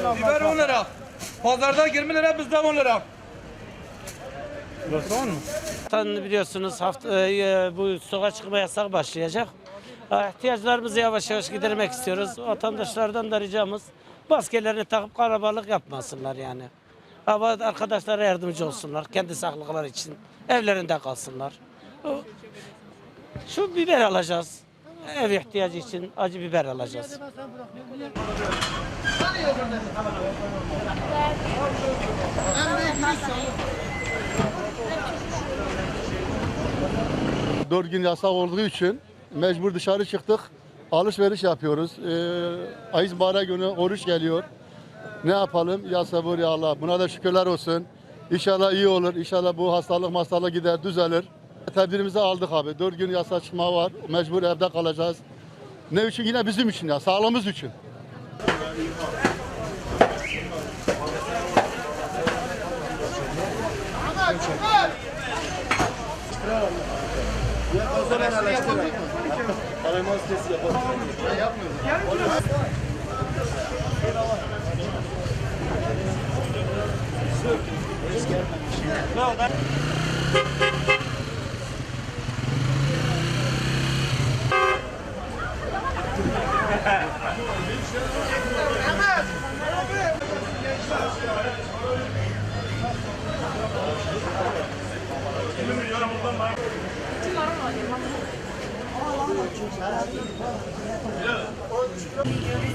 Biber 10 lira. Pazarda 20 lira bizde 10 lira. Zaten biliyorsunuz hafta e, bu sokağa çıkma yasağı başlayacak. Ha, İhtiyaçlarımızı yavaş yavaş gidermek istiyoruz. Vatandaşlardan da ricamız maskelerini takıp kalabalık yapmasınlar yani. Ama arkadaşlara yardımcı olsunlar kendi sağlıkları için. Evlerinde kalsınlar. Şu biber alacağız. Ev ihtiyacı için acı biber alacağız. Dört gün yasak olduğu için mecbur dışarı çıktık. Alışveriş yapıyoruz. Ee, Ayız Bara günü oruç geliyor. Ne yapalım? Ya sabır ya Allah. Buna da şükürler olsun. İnşallah iyi olur. İnşallah bu hastalık hastalık gider, düzelir. Tedbirimizi aldık abi. Dört gün yasak çıkma var. Mecbur evde kalacağız. Ne için? Yine bizim için ya. Sağlığımız için. O zaman araştırma. Arama sitesi yapalım. Yapmıyoruz. Eyvallah. Ne oldu? Görüşürüz.